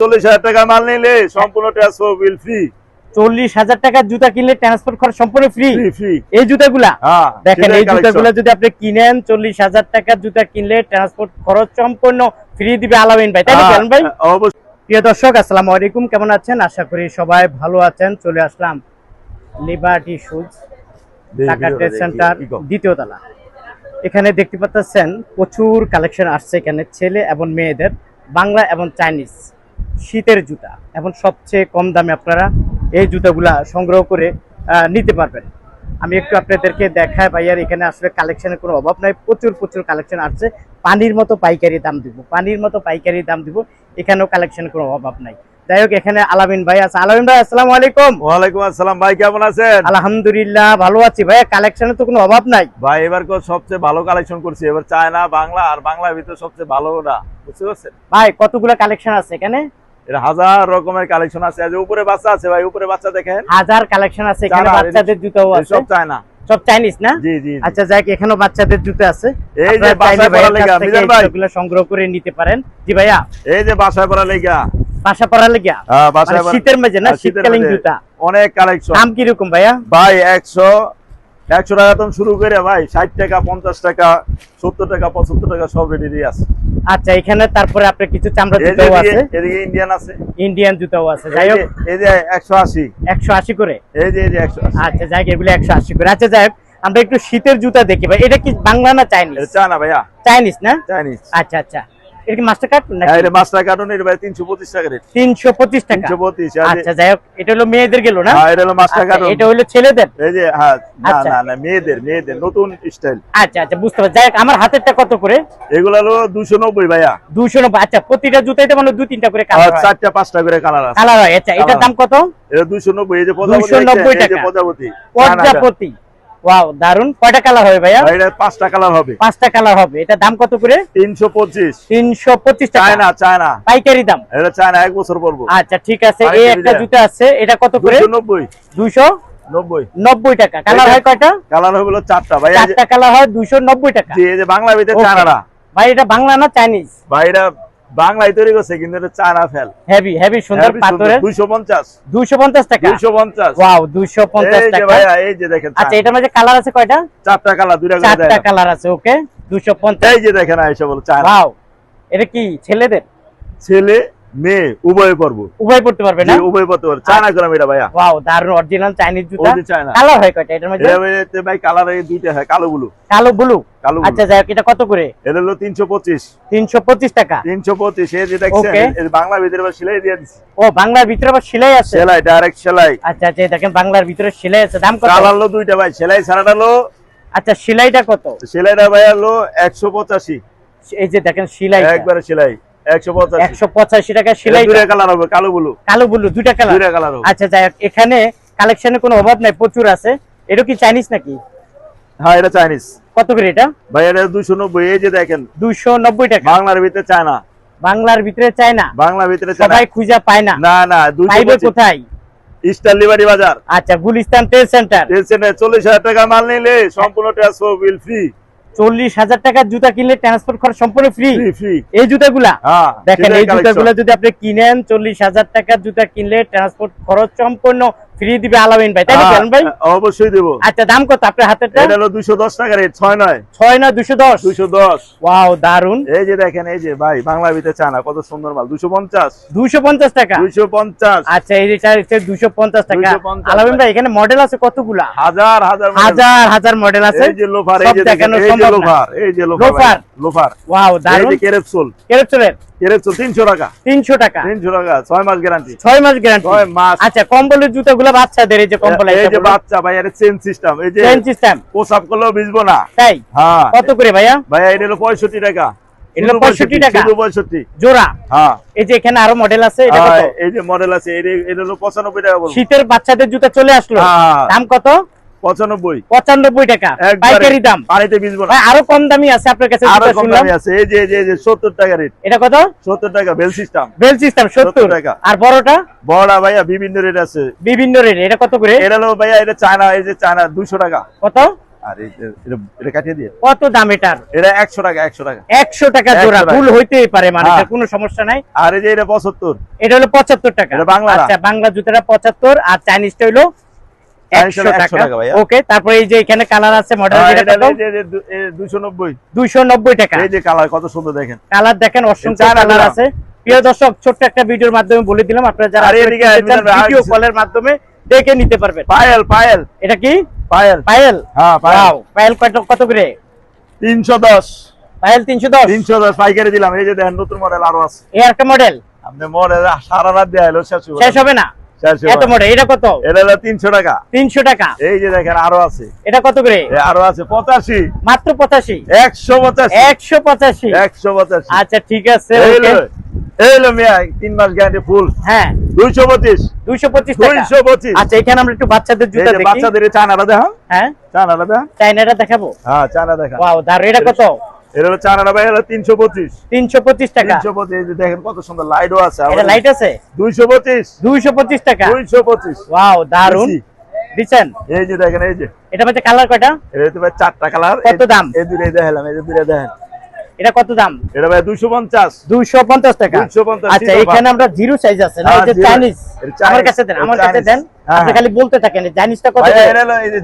চল্লিশ হাজার টাকা মাল নিলে সম্পূর্ণ ট্রান্সফার বিল ফ্রি চল্লিশ হাজার টাকার জুতা কিনলে ট্রান্সপোর্ট খরচ সম্পূর্ণ ফ্রি এই জুতাগুলা? হ্যাঁ দেখেন এই। জুতাগুলো যদি আপনি কিনেন চল্লিশ হাজার টাকার জুতা কিনলে ট্রান্সপোর্ট খরচ সম্পূর্ণ ফ্রি দিবে আলামিন ভাই। তাই না হ্যাঁ, ভাই? প্রিয় দর্শক আসসালামু আলাইকুম। কেমন আছেন? আশা করি সবাই ভালো আছেন। চলে আসলাম Liberty shoes Dhaka trade centre দ্বিতীয় তলা। এখানে দেখতে পাচ্ছেন প্রচুর কালেকশন আসছে এখানে ছেলে এবং মেয়েদের বাংলা এবং চাইনিজ শীতের জুতা। এবং সবচেয়ে কম দামে আপনারা এই জুতাগুলা সংগ্রহ করে নিতে পারবেন। আমি একটু আপনাদেরকে দেখায় ভাইয়ার এখানে আসলে কালেকশনের কোনো অভাব নাই। প্রচুর প্রচুর কালেকশন আসছে। পানির মতো পাইকারি দাম দিব। পানির মতো পাইকারি দাম দিব এখানেও কালেকশনের কোনো অভাব নাই। যাই হোক এখানে আলামিন ভাই আছে। আলামিন ভাই আসসালামু আলাইকুম। ওয়ালাইকুম আসসালাম। ভাই কেমন আছেন? আলহামদুলিল্লাহ ভালো আছি। ভাইয়া কালেকশনের তো কোনো অভাব নাই? ভাই এবার সবচেয়ে ভালো কালেকশন করছি। এবার চায়না বাংলা আর বাংলার ভিতরে সবচেয়ে ভালো ওটা বুঝতে পারছেন? ভাই কতগুলো কালেকশন আছে এখানে? হাজার রকমের কালেকশন আছে। আজ উপরে বাচ্চা আছে ভাই উপরে বাচ্চা দেখেন। হাজার কালেকশন আছে এখানে বাচ্চাদের জুতাও আছে। সব চায়না। সব চাইনিজ না? জি জি। আচ্ছা যাক এখানেও বাচ্চাদের জুতো আছে। এই যে বাসায় পড়া লেগা মিজান ভাই। জুতোগুলো সংগ্রহ করে নিতে পারেন। জি ভাইয়া। এই যে বাসায় পড়া লেগা। বাসা পড়া লেগিয়া হ্যাঁ মানে বাসায় শীতের মাঝে না? হ্যাঁ, শীতকালীন জুতা। অনেক কালেকশন দাম কীরকম ভাইয়া? ভাই একশো একশো টাকা তো শুরু করে ভাই ষাট টাকা পঞ্চাশ টাকা সত্তর টাকা পঁচাত্তর টাকা সব রেডি আছে। আচ্ছা এখানে তারপরে আপনার কিছু চামড়া জুতাও আছে। এদিকে- ইন্ডিয়ান আছে। ইন্ডিয়ান জুতাও আছে। যাই হোক এই যে একশো আশি। একশো আশি করে? এই যে এই যে একশো আশি। আচ্ছা যাই এগুলো একশো আশি করে। আচ্ছা যাই আমরা একটু শীতের জুতা দেখি ভাই। এটা কি বাংলা না চাইনিজ চায়না ভাইয়া। চাইনিজ না? চাইনিজ আচ্ছা আচ্ছা। এটা কি মাস্টার কার্ড হ্যাঁ এটা মাস্টার এটা টাকা রেট আচ্ছা যাই হোক এটা হলো মেয়েদের গেল না? হ্যাঁ এটা হলো মাস্টার আচ্ছা, এটা হলো ছেলেদের? এই যে হ্যাঁ না আচ্ছা। না না মেয়েদের মেয়েদের নতুন স্টাইল আচ্ছা আচ্ছা বুঝতে পারছি। যাই হোক, আমার হাতেরটা কত করে? এগুলো হলো দুশো নব্বই ভাইয়া। দুশো নব্বই। আচ্ছা প্রতিটা জুতাইতে মানে দু তিনটা করে কালার হয়। চারটা পাঁচটা করে কালার আছে। কালার হয় আচ্ছা এটার দাম কত? এটা দুশো নব্বই এই যে প্রজাপতি 290 এই যে টাকা। প্রজাপতি। পর্যাপতি ওয়াও দারুণ কয়টা কালার হবে ভাইয়া? এটা পাঁচটা কালার হবে। পাঁচটা কালার হবে। এটা দাম কত করে? তিনশো পঁচিশ। তিনশো পঁচিশ টাকা। China China. পাইকারি দাম? এটা চায়না এক বছর পরবো। আচ্ছা ঠিক আছে। এই একটা। জুতা আছে। এটা কত করে? দুশো নব্বই। দুশো নব্বই। নব্বই টাকা। কালার হয় কয়টা? কালার হলো চারটা। ভাই এই যে- চারটা কালার হয় দুশো নব্বই টাকা। জি, এই যে বাংলা ভিতরে. ভাই এটা বাংলা না চাইনিজ ভাই এটা বাংলায় তৈরি করছে কিন্তু এটা চায়না ফেল। হেভি হেভি সুন্দর পাথরের। দুইশো পঞ্চাশ। দুশো পঞ্চাশ টাকা? দুইশো পঞ্চাশ। ওয়াও দুশো পঞ্চাশ এই যে টাকা? ভাইয়া এই যে দেখেন আচ্ছা এটার মধ্যে কালার আছে কয়টা? চারটা কালার দুইটা চারটা কালার আছে ওকে দুইশো পঞ্চাশ। এই যে দেখেন আইসা বলো চায়না। ওয়াও এটা কি ছেলেদের? ছেলে মেয়ে উভয় পর্ব। উভয় পড়তে পারবে না? উভয় পড়তে পারে চায়না গ্রাম এটা ভাইয়া। ওয়াও দারুণ অরিজিনাল চাইনিজ জুতা। চায়না কালার হয় কয়টা? এটার মধ্যে? এটা ভাই- কালার এই দুইটা হয় কালো গুলো কালো ব্লু কালো আচ্ছা যাই হোক, এটা কত করে? এটা হলো তিনশো পঁচিশ। তিনশো পঁচিশ টাকা। তিনশো পঁচিশ এই যে দেখছেন Okay. এই বাংলা ভিতরে আবার সেলাই দিয়ে দিচ্ছি ও বাংলার ভিতরে আবার সেলাই আছে? সেলাই ডাইরেক্ট সেলাই। আচ্ছা আচ্ছা দেখেন বাংলার ভিতরে সেলাই আছে। দাম কত? কালার হলো দুইটা ভাই সেলাই ছাড়াটা হলো আচ্ছা সেলাইটা কত? সেলাইটা ভাই হলো একশো পঁচাশি। এই যে দেখেন সেলাই একবারে সেলাই। একশো পঁচাশি। একশো পঁচাশি টাকা সেলাই দুইটা কালার হবে কালো গুলো কালো ব্লু দুইটা কালার। দুইটা কালার হবে। আচ্ছা যাই এখানে কালেকশনের কোনো অভাব নাই প্রচুর আছে। এটা কি চাইনিজ নাকি? হ্যাঁ এটা চাইনিজ কত করে এটা? ভাই এটা দুইশো নব্বই এই যে দেখেন। দুশো নব্বই টাকা। বাংলার ভিতরে চায়না বাংলার ভিতরে চায় না বাংলার ভিতরে চায়না সবাই খুঁজে পায় না। না না কোথায়? স্টার লিবারি বাজার আচ্ছা গুলিস্তান ট্রেড সেন্টার। টেনশনে চল্লিশ হাজার টাকা মাল নিলে সম্পূর্ণ ট্রান্সফার বিল ফ্রি চল্লিশ হাজার টাকার জুতা কিনলে ট্রান্সপোর্ট খরচ সম্পূর্ণ ফ্রি এই জুতাগুলা গুলা দেখেন এই জুতা গুলা যদি আপনি কিনেন চল্লিশ হাজার টাকার জুতা কিনলে ট্রান্সপোর্ট খরচ সম্পূর্ণ ফ্রি দিবে আলামিন ভাই তাই না হ্যাঁ, কেন ভাই? অবশ্যই দেবো। আচ্ছা দাম কত আপনার হাতেরটা? এটা হলো দুইশো দশ টাকা রেট ছয় নয়। ছয় না দুশো দশ? দুইশো দশ। ওয়াও দারুণ এই যে দেখেন এই যে ভাই বাংলা ভিতরে চায়না কত সুন্দর মাল দুশো পঞ্চাশ। দুশো পঞ্চাশ টাকা? দুইশো পঞ্চাশ। আচ্ছা এই যে দুশো পঞ্চাশ টাকা। 250 আলামিন ভাই এখানে মডেল আছে কতগুলা? হাজার হাজার হাজার হাজার মডেল আছে। এই যে লোফার এই যে দেখেন এই যে লোফার এই যে লোফার লোফার। ওয়াও এই দারুণ যে কেরেপসোল। টাকা। মাস গ্যারান্টি মাস গ্যারান্টি ছয় মাস। আচ্ছা কম্বলের জুতাগুলো বাচ্চাদের এই যে কম্বল এই যে বাচ্চা ভাই এটা চেন সিস্টেম এই যে সিস্টেম পোশাক করলেও ভিজবো না। তাই? হ্যাঁ। কত করে ভাইয়া? ভাই এটা হলো পঁয়ষট্টি টাকা। এটা হলো 65 টাকা? শুধু পঁয়ষট্টি। জোড়া? হ্যাঁ। এই যে এখানে আরও মডেল আছে এটা কত? হ্যাঁ, এই যে মডেল আছে এটা- হলো পঁচানব্বই টাকা বলব। শীতের বাচ্চাদের জুতা চলে আসলো। দাম কত? পঁচানব্বই। পঁচানব্বই টাকা। পাইকারি দাম। পানিতে ভিজবো না। আরও কম দামি আছে আপনার কাছে আরও জুতা কম দামি আছে। এই যে এই যে- এই যে সত্তর টাকা রেট এটা কত? টাকা বেল সিস্টেম বেল সিস্টেম সত্তর। 70 টাকা। আর বড়টা? বড়া ভাইয়া বিভিন্ন রেট আছে। বিভিন্ন রেট এটা কত করে? এটা হলো ভাইয়া এটা চায়না এই যে চায়না দুইশো টাকা। কত? আর এটা- কাটিয়ে দিয়ে। কত দাম এটার? এটা একশো টাকা একশো টাকা। একশো টাকা 100 জোড়া ভুল হইতেই পারে মানে হ্যাঁ। কোনো সমস্যা নাই। আর এই যে এটা পঁচাত্তর। এটা হলো পঁচাত্তর টাকা। এটা বাংলা। না? আচ্ছা বাংলা জুতাটা পঁচাত্তর আর চাইনিজটা হলো ওকে তারপরে এই যে এখানে কালার আছে মডেল যেটা এটা কত এই যে- যে দু- এ দুইশো নব্বই। দুইশো নব্বই টাকা। এই যে কালার কত সুন্দর দেখেন। কালার দেখেন অসংখ্য কালার আছে। প্রিয় দর্শক ছোট্ট একটা ভিডিওর মাধ্যমে বলে দিলাম আপনারা যারা আর আসলে এদিকে কিনতে আইন চান, মিলান, আর ভিডিও কলের মাধ্যমে দেখে নিতে পারবেন। পায়েল পায়েল। এটা কি? পায়েল। পায়েল? হ্যাঁ পায়েল। Wow, পায়েল কত করে? পায়েল পাইকারি দিলাম। এই যে দেখেন নতুন মডেল আরও আছে। এই একটা মডেল আপনি মডেল সারা রাত দেয়া শেষ হবে না? এত মডেল এটা কত? এটা হলো তিনশো টাকা। তিনশো টাকা। এই যে দেখেন আরও আছে। এটা কত করে? আরও আছে পঁচাশি। মাত্র পঁচাশি? একশো পঁচাশি। একশো পঁচাশি। একশো পঁচাশি। আচ্ছা ঠিক আছে মিয়া তিন মাস গ্যারান্টি ফুল হ্যাঁ। দুইশো পঁচিশ। দুইশো পঁচিশ দুইশো পঁচিশ। আচ্ছা এখানে আমরা একটু বাচ্চাদের জুতা বাচ্চাদের এই চানাটা দেখান। হ্যাঁ। চানাটা দেখান। চাইনাটা দেখাবো? হ্যাঁ চানা দেখা ওয়াও এটা কত? এটা হলো ভাই হলো তিনশো পঁচিশ। তিনশো পঁচিশ টাকা। তিনশো পঁচিশ দেখেন কত সুন্দর লাইটও আছে লাইট আছে? দুইশো পঁচিশ। দুইশো পঁচিশ টাকা। দুইশো পঁচিশ। ওয়াও দারুণ। দিচ্ছেন এই যে দেখেন এই যে। এটা মধ্যে কালার কয়টা? এটা হচ্ছে চারটা কালার কত দাম? এই দূরে দেখালাম এই যে দুটো দেখেন। এটা কত দাম? এটা ভাই দুইশো পঞ্চাশ। দুইশো পঞ্চাশ টাকা। 250 আচ্ছা এখানে আমরা জিরো সাইজ আছে না? হ্যাঁ, zero। চাইনিজ আমার কাছে দেন আমার কাছে। দেন। হ্যাঁ, আপনি হ্যাঁ। খালি বলতে থাকেন চাইনিজটা কত ভাই? এটা এই যে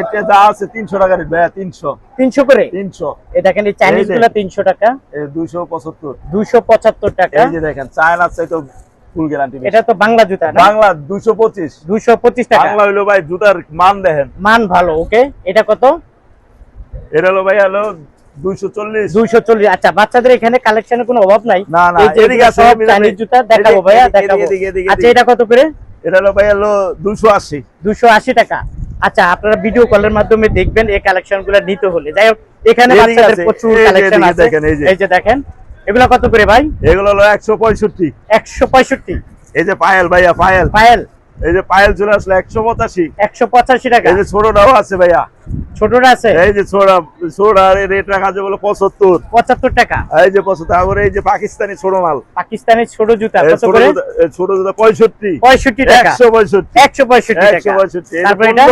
এটা যা আছে তিনশো টাকা রেট ভাইয়া তিনশো। তিনশো করে? তিনশো। এই দেখেন এই চাইনিজ। গুলা তিনশো টাকা। এই দুইশো পঁচাত্তর। দুইশো পঁচাত্তর টাকা। এই যে দেখেন চায়না চাইতো ফুল গ্যারান্টি এটা তো বাংলা জুতা না? বাংলা দুইশো পঁচিশ। দুইশো পঁচিশ টাকা। বাংলা হইল ভাই জুতার মান দেখেন। মান ভালো ওকে এটা কত? এটা হলো ভাই হলো আচ্ছা বাচ্চাদের এখানে কালেকশনের কোনো অভাব নাই? না, না, এই যে এদিকে এগুলো আছে, সব এদিকে চাইনিজ জুতা দেখাবো ভাইয়া দেখাবো। এদিকে, এদিকে, আচ্ছা এটা কত করে? এটা হলো ভাই হলো দুইশো আশি। দুশো আশি টাকা। আচ্ছা আপনারা ভিডিও কলের মাধ্যমে দেখবেন এই কালেকশনগুলো নিতে হলে। যাই হোক এখানে বাচ্চাদের প্রচুর কালেকশন আছে। দেখেন, এই যে। দেখেন এগুলো কত করে ভাই? এগুলো হলো একশো পঁয়ষট্টি। একশো পঁয়ষট্টি। এই যে পায়েল ভাইয়া পায়েল। পায়েল। এই যে পায়েল চলে আসলো একশো পঁচাশি। একশো পঁচাশি টাকা। এই যে ছোটটাও আছে ভাইয়া। ছোটটা আছে? এই যে ছোড়া ছোড়ার রেট রাখা আছে বলে পঁচাত্তর। পঁচাত্তর টাকা। এই যে পঁচাত্তর তারপরে এই যে পাকিস্তানি ছোট মাল। পাকিস্তানি ছোট জুতা কত ছোট করে? ছোট জুতা পঁয়ষট্টি। পঁয়ষট্টি টাকা। একশো পঁয়ষট্টি। একশো পঁয়ষট্টি একশো টাকা পঁয়ষট্টি। এই এটা?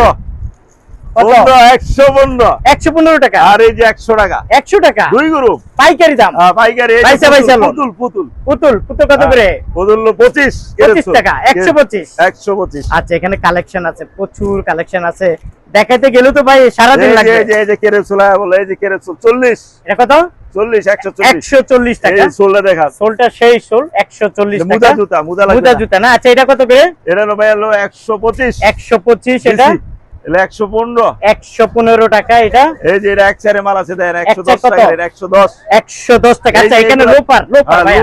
একশো পনেরো একশো পনেরো টাকা। আর এই যে একশো টাকা। একশো টাকা? দুই গ্রুপ পাইকারি দাম? পাইকারি। এই যে পয়সা, পুতুল, পুতুল পুতুল। পুতুল পুতুল কত করে? পুতুল পঁচিশ। পঁচিশ টাকা একশো পঁচিশ। একশো পঁচিশ। আচ্ছা এখানে কালেকশন আছে প্রচুর কালেকশন আছে। দেখাইতে গেলেও তো ভাই সারাদিন এই লাগবে। এই যে বলে এই যে চল্লিশ। এটা কত? চল্লিশ একশো একশো চল্লিশ টাকা। দেখা। সোলটা সেই সোল একশো চল্লিশ মুদা জুতা মুদা না। জুতা না? আচ্ছা এটা কত করে? এটা ভাই হলো একশো পঁচিশ। একশো পঁচিশ এটা? একশো পনেরো। একশো পনেরো টাকা এটা। এই যে এক চারে মাল আছে দেন একশো দশ টাকা একশো দশ। একশো দশ টাকা। আচ্ছা এখানে লোপার লোপার হ্যাঁ,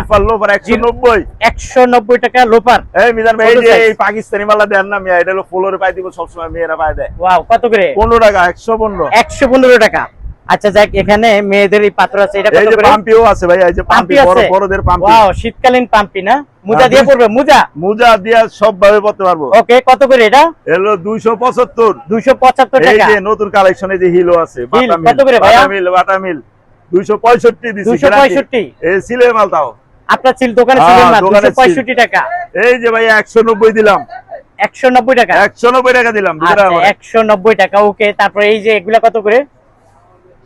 একশো নব্বই। একশো নব্বই টাকা লোপার এই মিজান ভাই যে এই পাকিস্তানি মালা দেন না মিয়া এটা হলো ফ্লোরে পাই দিব সবসময় মেয়েরা পাই দেয়। ওয়াও কত করে? পনেরো টাকা একশো পনেরো। একশো পনেরো টাকা। আচ্ছা যাক এখানে মেয়েদের এই পাত্র আছে এটা কত করে? পাম্পিও আছে ভাই এই যে পাম্পি বড় বড়দের পাম্পি। ওয়াও শীতকালীন পাম্পি না? মুজা হ্যাঁ, দিয়ে পড়বে মুজা? মোজা দিয়া সব ভাবে পড়তে পারব। ওকে কত করে এটা? এলো দুইশো পঁচাত্তর। দুইশো পঁচাত্তর এই যে নতুন কালেকশনে যে হিলো আছে বাটা কত করে ভাইয়া? মিল বাটা মিল। দুইশো পঁয়ষট্টি দিছি দুইশো পঁয়ষট্টি? এই সিলের মাল তাও। আপনার ছিল দোকানে হ্যাঁ, দুশো ছিল। পঁয়ষট্টি টাকা। এই যে ভাই একশো নব্বই দিলাম। একশো নব্বই টাকা? একশো নব্বই টাকা দিলাম দুটো আচ্ছা টাকা একশো নব্বই টাকা ওকে তারপরে এই যে এগুলা কত করে?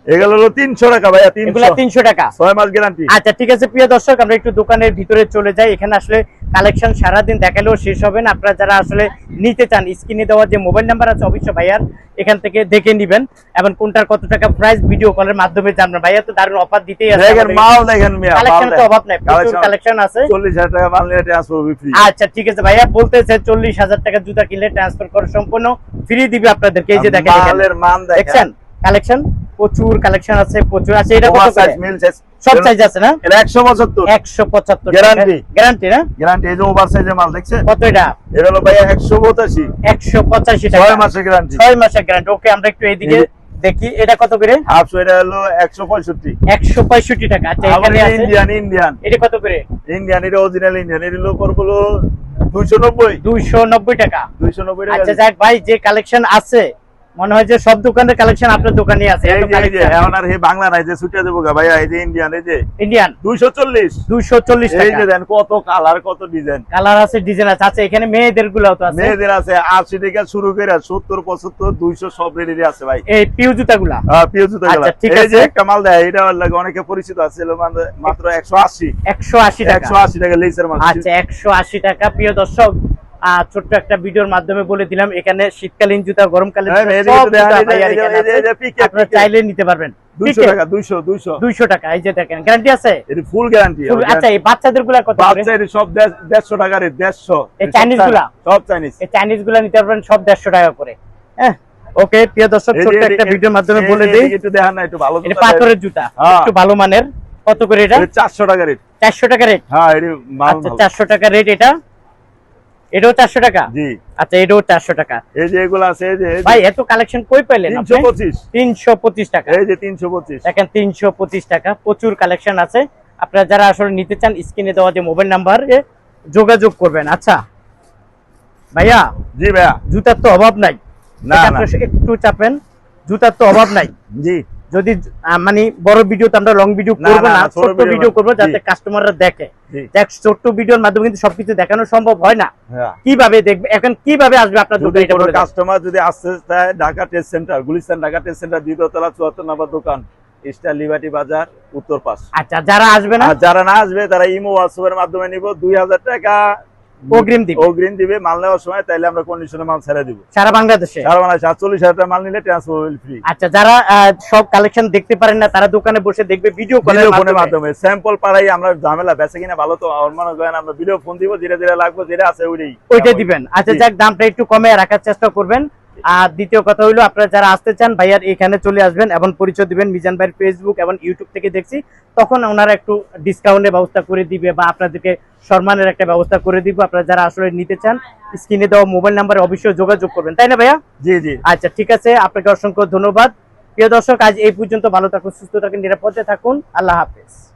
এগুলো হলো টাকা ভাইয়া এগুলা তিনশো তিনশো টাকা। ছয় মাস গ্যারান্টি। আচ্ছা ঠিক আছে প্রিয় দর্শক আমরা একটু দোকানের ভিতরে চলে যাই। এখানে আসলে কালেকশন দেখালেও শেষ হবে না। আপনারা যারা আসলে নিতে চান স্ক্রিনে দেওয়া যে মোবাইল নাম্বার আছে অবশ্যই ভাইয়ার এখান থেকে দেখে নিবেন। এবং কোনটার কত টাকা প্রাইস ভিডিও কলের মাধ্যমে জানবেন। ভাইয়া তো দারুণ অফার দিতেই আছে দেখেন মাল দেখেন মিয়া কালেকশন তো অভাব নাই প্রচুর কালেকশন আছে। চল্লিশ হাজার টাকা মাল নিয়ে ট্রান্সফার ফ্রি আচ্ছা ঠিক আছে ভাইয়া বলতেছে চল্লিশ হাজার টাকা জুতা কিনলে ট্রান্সফার করে সম্পূর্ণ ফ্রি দিবে আপনাদেরকে। এই যে দেখেন মালের মান দেখেন। কালেকশন প্রচুর কালেকশন আছে প্রচুর আছে। এটা কত? সাইজ মিল সাইজ সব সাইজ আছে না? এটা একশো পঁচাত্তর। একশো পঁচাত্তর। Guarantee। গ্যারান্টি না? গ্যারান্টি এই যে ওভার সাইজের মাল দেখছেন? কত এটা? এটা হলো পঁচাশি। একশো পঁচাশি টাকা। ছয় মাসের গ্যারান্টি ছয় মাসের গ্যারান্টি ওকে আমরা একটু এইদিকে দেখি। এটা কত করে? হাফশো এটা হলো একশো পঁয়ষট্টি। একশো পঁয়ষট্টি টাকা। আচ্ছা এখানে আছে? ইন্ডিয়ান ইন্ডিয়ান এটা কত করে? ইন্ডিয়ান এটা অরিজিনাল ইন্ডিয়ান এটা হলো পড়ব দুইশো নব্বই। দুইশো নব্বই টাকা। দুইশো নব্বই টাকা। আচ্ছা যাক ভাই যে কালেকশন আছে মনে হয় যে সব দোকানের কালেকশন আপনার দোকানে আছে এখন আর হে বাংলা নাই যে ছুটে দেবো গা ভাইয়া এই যে ইন্ডিয়ান এই যে। ইন্ডিয়ান এই যে দেন কত কালার কত ডিজাইন কালার আছে ডিজাইন আছে। আচ্ছা এখানে মেয়েদের গুলাও তো আছে? মেয়েদের আছে আশি থেকে শুরু করে সত্তর পঁচাত্তর দুইশো সব রেডি আছে ভাই। এই পিউ জুতা গুলা হ্যাঁ, প্রিয় জুতা গুলা। আচ্ছা, ঠিক এই যে আছে। একটা মাল দেয় এটা লাগে অনেকে পরিচিত আছে মাত্র একশো আশি। একশো আশি টাকা। একশো আশি টাকা লেসের মাল। আচ্ছা একশো আশি টাকা প্রিয় দর্শক। ছোট্ট একটা ভিডিওর মাধ্যমে বলে দিলাম এখানে শীতকালীন জুতা গরমকালীন হ্যাঁ, আপনারা চাইলে নিতে পারবেন। টাকা দুইশো দুইশো। দুইশো টাকা এই যে দেখেন গ্যারান্টি আছে? ফুল গ্যারান্টি আচ্ছা এই বাচ্চাদেরগুলা কত করে? বাচ্চা এটা সব দেড়শো টাকা রে দেড়শো। এই এটা গুলা? সব চাইনিজ এই চাইনিজগুলা নিতে পারবেন সব দেড়শো টাকা করে। হ্যাঁ? ওকে প্রিয় দর্শক ছোট্ট একটা ভিডিওর মাধ্যমে বলে দিই। একটু দেখান না একটু ভালো পাথরের জুতা হ্যাঁ। একটু ভালো মানের। কত করে এটা? চারশো টাকা রেট। চারশো টাকা রেট? হ্যাঁ এটা আচ্ছা। চারশো টাকা রেট এটা। এটাও চারশো টাকা? জি। আচ্ছা এটাও চারশো টাকা। এই যে এগুলো আছে এই যে ভাই এত কালেকশন কই পাইলেন তিনশো পঁচিশ। তিনশো টাকা। এই যে তিনশো পঁচিশ। দেখেন তিনশো পঁচিশ টাকা প্রচুর কালেকশন আছে। আপনারা যারা আসলে নিতে চান স্ক্রিনে দেওয়া যে মোবাইল নাম্বার যোগাযোগ করবেন। আচ্ছা ভাইয়া জি ভাইয়া। জুতার তো অভাব নাই। না, একটু চাপেন। জুতার তো অভাব নাই। জি। যদি মানে বড় ভিডিও তো আমরা লং ভিডিও করব না, ছোট ভিডিও করব যাতে কাস্টমাররা দেখে। দেখ ছোট্ট ভিডিওর মাধ্যমে কিন্তু সবকিছু দেখানো সম্ভব হয় না। হ্যাঁ। কীভাবে দেখবে এখন কীভাবে আসবে আপনার দোকানে এটা বলে কাস্টমার যদি আসতে চায় Dhaka test centre Gulistan Dhaka test centre দ্বিতীয়তলা চুয়াত্তর নম্বর দোকান স্টার লিবার্টি বাজার উত্তর পাশ। আচ্ছা যারা আসবে না? যারা না আসবে তারা ইমো হোয়াটসঅ্যাপের মাধ্যমে নিব। দুই হাজার টাকা অগ্রিম দিবে। অগ্রিম দিবে মাল নেওয়ার সময় তাইলে আমরা কন্ডিশনে মাল ছেড়ে দিব। সারা বাংলাদেশে? সারা বাংলাদেশে হাজার টাকা মাল নিলে ফ্রি আচ্ছা যারা সব কালেকশন দেখতে পারেন না তারা দোকানে বসে দেখবে ভিডিও কলের ফোনের মাধ্যমে। স্যাম্পল পাড়াই আমরা ঝামেলা বেঁচে কিনা ভালো তো আমার মনে করেন আমরা ভিডিও ফোন দিব যেটা যেটা লাগবে যেটা আছে ওইটাই। ওইটা দিবেন। আচ্ছা যাক দামটা একটু কমে রাখার চেষ্টা করবেন। আর দ্বিতীয় কথা হলো আপনারা যারা আসতে চান ভাইয়ার এখানে চলে আসবেন এবং পরিচয় দিবেন মিজান ভাইয়ের ফেসবুক এবং ইউটিউব থেকে দেখছি তখন ওনারা একটু ডিসকাউন্টের ব্যবস্থা করে দিবে বা আপনাদেরকে সম্মানের একটা ব্যবস্থা করে দিব। আপনারা যারা আসলে নিতে চান স্ক্রিনে দেওয়া মোবাইল নাম্বারে অবশ্যই যোগাযোগ করবেন। তাই না ভাইয়া? জি জি। আচ্ছা ঠিক আছে। আপনাকে অসংখ্য ধন্যবাদ। প্রিয় দর্শক আজ এই পর্যন্ত ভালো থাকুন সুস্থ থাকুন নিরাপদে থাকুন। আল্লাহ হাফেজ।